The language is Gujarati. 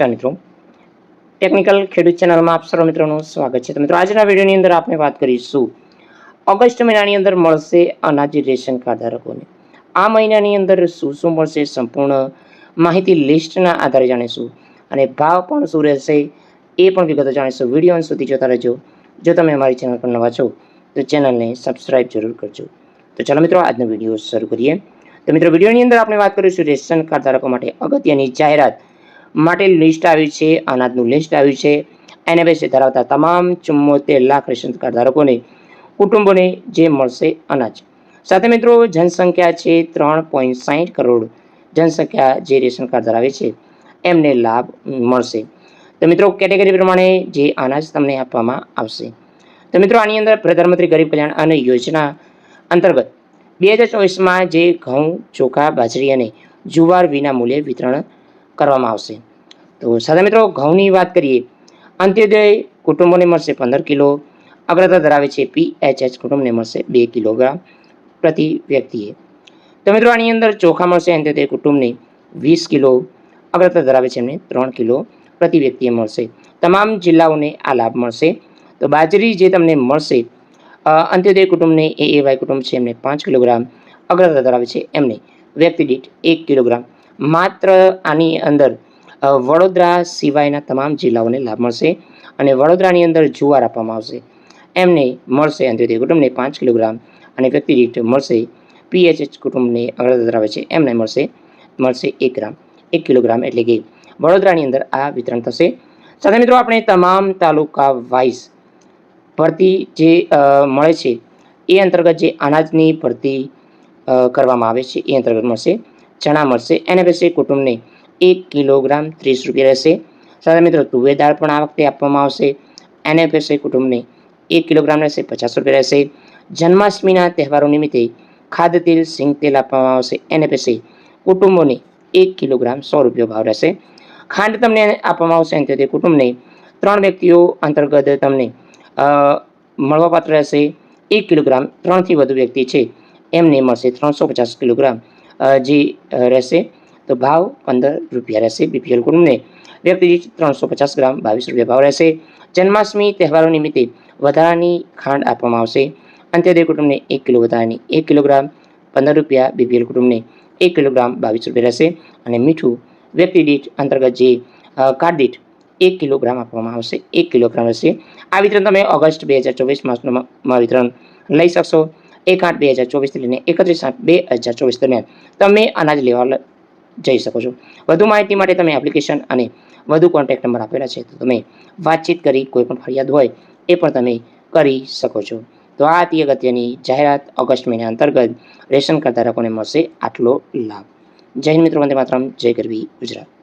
નમસ્કાર મિત્રો. ટેકનિકલ ખેડૂત ચેનલમાં આપ સર્વ મિત્રોનું સ્વાગત છે. તો મિત્રો, આજના વિડીયોની અંદર આપણે વાત કરીશું ઓગસ્ટ મહિનાની અંદર મળશે અનાજ રેશન કાર્ડ ધારકોને. આ મહિનાની અંદર શું શું મળશે સંપૂર્ણ માહિતી લિસ્ટના આધારે જાણીશું. અને ભાવ પણ શું રહેશે એ પણ વિગતો જાણીશું. વીડિયો અંત સુધી જોતા રહેજો. જો તમે અમારી ચેનલ પર નવા છો, તો ચેનલને સબસ્ક્રાઇબ જરૂર કરજો. તો ચાલો મિત્રો, આજનો વીડિયો શરૂ કરીએ. તો મિત્રો, વિડીયોની અંદર આપણે વાત કરીશું રેશન કાર્ડ ધારકો માટે અગત્યની જાહેરાત માટે લિસ્ટ આવ્યું છે, અનાજનું લિસ્ટ આવ્યું છે. એનએફએસએ ધરાવતા તમામ ચુમ્મોતેર લાખ રેશન કાર્ડ ધારકોને કુટુંબોને જે મળશે અનાજ. સાથે મિત્રો, જનસંખ્યા છે ત્રણ પોઈન્ટ સાહીઠ કરોડ. જનસંખ્યા જે રેશન કાર્ડ ધરાવે છે, એમને લાભ મળશે. તો મિત્રો, કેટેગરી પ્રમાણે જે અનાજ તમને આપવામાં આવશે. તો મિત્રો, આની અંદર પ્રધાનમંત્રી ગરીબ કલ્યાણ અન્ન યોજના અંતર્ગત બે હજાર ચોવીસમાં જે ઘઉં, ચોખા, બાજરી અને જુવાર વિના મૂલ્યે વિતરણ કરવામાં આવશે. તો સાદા મિત્રો, ઘઉંની વાત કરીએ, અંત્યોદય કુટુંબોને મળશે પંદર કિલો, અગ્રતા ધરાવે છે પીએચએચ કુટુંબને મળશે બે કિલોગ્રામ પ્રતિ વ્યક્તિએ. તો મિત્રો, આની અંદર ચોખા મળશે, અંત્યોદય કુટુંબને વીસ કિલો, અગ્રતા ધરાવે છે એમને ત્રણ કિલો પ્રતિ વ્યક્તિએ મળશે. તમામ જિલ્લાઓને આ લાભ મળશે. તો બાજરી જે તમને મળશે અંત્યોદય કુટુંબને એ એ વાય કુટુંબ છે એમને પાંચ કિલોગ્રામ, અગ્રતા ધરાવે છે એમને વ્યક્તિ દીઠ એક કિલોગ્રામ માત્ર આની અંદર વડોદરા સિવાયના તમામ જિલ્લાઓને લાભ મળશે અને વડોદરાની અંદર જુવાર આપવામાં આવશે. એમને મળશે અંત્યોદય કુટુંબને પાંચ કિલોગ્રામ અને વ્યક્તિ દીઠ મળશે પીએચએચ કુટુંબને અગ્રતા ધરાવે છે. એમને મળશે મળશે એક ગ્રામ, એક કિલોગ્રામ એટલે કે વડોદરાની અંદર આ વિતરણ થશે. સાથે મિત્રો, આપણે તમામ તાલુકા વાઇઝ ભરતી જે મળે છે, એ અંતર્ગત જે અનાજની ભરતી કરવામાં આવે છે, એ અંતર્ગત મળશે. ચણા મળશે. એને પછી કુટુંબને એક કિલોગ્રામ ત્રીસ રૂપિયા રહેશે. સાથે મિત્રો, તુવેર દાળ પણ આ વખતે આપવામાં આવશે. એને પછી કુટુંબને એક કિલોગ્રામ રહેશે, પચાસ રૂપિયા રહેશે. જન્માષ્ટમીના તહેવારો નિમિત્તે ખાદ્ય તેલ, સિંગ તેલ આપવામાં આવશે. એને પછી કુટુંબોને એક કિલોગ્રામ સો રૂપિયા ભાવ રહેશે. ખાંડ તમને આપવામાં આવશે અને તે કુટુંબને ત્રણ વ્યક્તિઓ અંતર્ગત તમને મળવાપાત્ર રહેશે. એક કિલોગ્રામ ત્રણથી વધુ વ્યક્તિ છે. એમને મળશે ત્રણસો પચાસ કિલોગ્રામ. જે રહેશે. તો ભાવ પંદર રૂપિયા રહેશે બીપીએલ કુટુંબને વ્યક્તિ દીઠ ત્રણસો પચાસ ગ્રામ બાવીસ રૂપિયા ભાવ રહેશે. જન્માષ્ટમી તહેવારો નિમિત્તે વધારાની ખાંડ આપવામાં આવશે. અંત્યોદય કુટુંબને એક કિલો વધારાની એક કિલોગ્રામ, પંદર રૂપિયા બીપીએલ કુટુંબને એક કિલોગ્રામ બાવીસ રૂપિયા રહેશે. અને મીઠું વ્યક્તિ દીઠ અંતર્ગત જે કાર્ડ દીઠ એક કિલોગ્રામ આપવામાં આવશે. એક કિલોગ્રામ રહેશે. આ વિતરણ તમે ઓગસ્ટ બે હજાર ચોવીસ માસમાં વિતરણ લઈ શકશો. એક આઠ બે હજાર ચોવીસથી લઈને એકત્રીસ આઠ બે હજાર ચોવીસ દરમિયાન તમે અનાજ લેવા જઈ શકો છો. વધુ માહિતી માટે તમે એપ્લિકેશન અને વધુ કોન્ટેક્ટ નંબર આપેલા છે તો તમે વાતચીત કરી કોઈ પણ ફરિયાદ હોય એ પણ તમે કરી શકો છો. તો આ હતી અગત્યની જાહેરાત. ઓગસ્ટ મહિના અંતર્ગત રેશન કાર્ડ ધારકોને મળશે આટલો લાભ. જય મિત્રો, વંદે માતરમ. જય ગરવી ગુજરાત.